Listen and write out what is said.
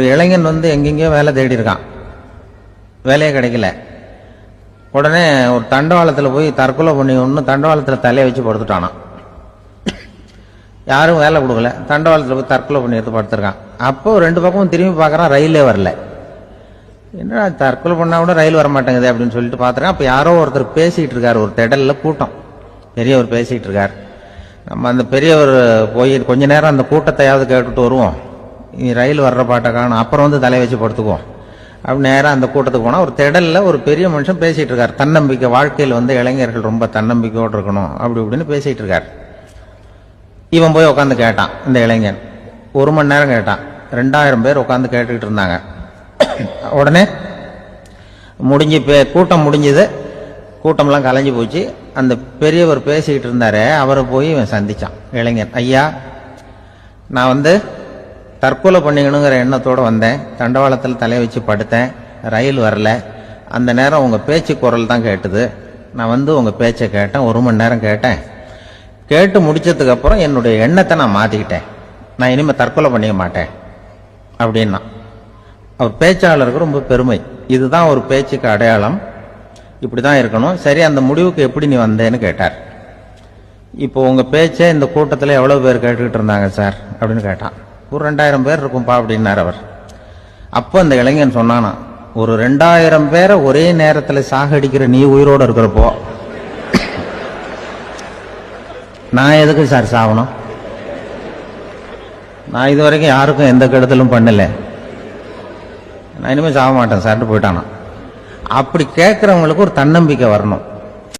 ஒரு இளைஞன் வந்து எங்கெங்கேயோ வேலை தேடி இருக்கான் வேலையே கிடைக்கல. உடனே ஒரு தண்டவாளத்தில் போய் தற்கொலை பண்ணி ஒன்று தண்டவாளத்தில் தலையை வச்சு படுத்துட்டானான் யாரும் வேலை கொடுக்கல. தண்டவாளத்தில் போய் தற்கொலை பண்ணி எடுத்து படுத்துருக்கான். அப்போ ரெண்டு பக்கமும் திரும்பி பார்க்குறான் ரயிலே வரல. என்னடா தற்கொலை பண்ணால் கூட ரயில் வர மாட்டேங்குது அப்படின்னு சொல்லிட்டு பார்த்துருக்கேன். அப்போ யாரோ ஒருத்தர் பேசிகிட்டு இருக்கார் ஒரு திடலில் கூட்டம். பெரியவர் பேசிகிட்டு இருக்கார். நம்ம அந்த பெரியவர் போய் கொஞ்ச நேரம் அந்த கூட்டத்தையாவது கேட்டுட்டு வருவோம். ரயில் வர்ற பாட்டை காணும். அப்புறம் வந்து தலையை வச்சு படுத்துக்குவோம். அப்படி நேராக அந்த கூட்டத்துக்கு போனால் ஒரு திடலில் ஒரு பெரிய மனுஷன் பேசிகிட்டு இருக்கார். தன்னம்பிக்கை வாழ்க்கையில் வந்து இளைஞர்கள் ரொம்ப தன்னம்பிக்கையோடு இருக்கணும். அப்படி இப்படின்னு பேசிகிட்டு இருக்கார். இவன் போய் உட்காந்து கேட்டான் இந்த இளைஞன். ஒரு மணி நேரம் கேட்டான். ரெண்டாயிரம் பேர் உட்காந்து கேட்டுக்கிட்டு இருந்தாங்க. உடனே முடிஞ்சு பே- கூட்டம் முடிஞ்சது. கூட்டம்லாம் கலைஞ்சு போச்சு. அந்த பெரியவர் பேசிக்கிட்டு இருந்தாரே அவரை போய் இவன் சந்திச்சான். இளைஞன் ஐயா நான் வந்து தற்கொலை பண்ணிக்கணுங்கிற எண்ணத்தோடு வந்தேன். தண்டவாளத்தில் தலையை வச்சு படுத்தேன். ரயில் வரல. அந்த நேரம் உங்கள் பேச்சு குரல் தான் கேட்டுது. நான் வந்து உங்கள் பேச்சை கேட்டேன். ஒரு மணி நேரம் கேட்டேன். கேட்டு முடித்ததுக்கப்புறம் என்னுடைய எண்ணத்தை நான் மாற்றிக்கிட்டேன் நான் இனிமேல் தற்கொலை பண்ணிக்க மாட்டேன். அப்படின்னா. அவர் பேச்சாளருக்கு ரொம்ப பெருமை. இதுதான் ஒரு பேச்சுக்கு அடையாளம். இப்படி தான் இருக்கணும். சரி அந்த முடிவுக்கு எப்படி நீ வந்தேன்னு கேட்டார். இப்போ உங்கள் பேச்சை இந்த கூட்டத்தில் எவ்வளோ பேர் கேட்டுக்கிட்டு இருந்தாங்க சார்? அப்படின்னு கேட்டான். ஒரு ரெண்டாயிரம் பேர் இருக்கும்பா அப்படின்னார் அவர். அப்போ அந்த இளைஞன் சொன்னானா ஒரு ரெண்டாயிரம் பேரை ஒரே நேரத்தில் சாகடிக்கிற நீ உயிரோடு இருக்கிறப்போ நான் எதுக்கு சார் சாகணும்? நான் இது வரைக்கும் யாருக்கும் எந்த கெடுதலும் பண்ணலை. நான் இனிமேல் சாக மாட்டேன் சார்ட்டு போயிட்டானா. அப்படி கேட்குறவங்களுக்கு ஒரு தன்னம்பிக்கை வரணும்.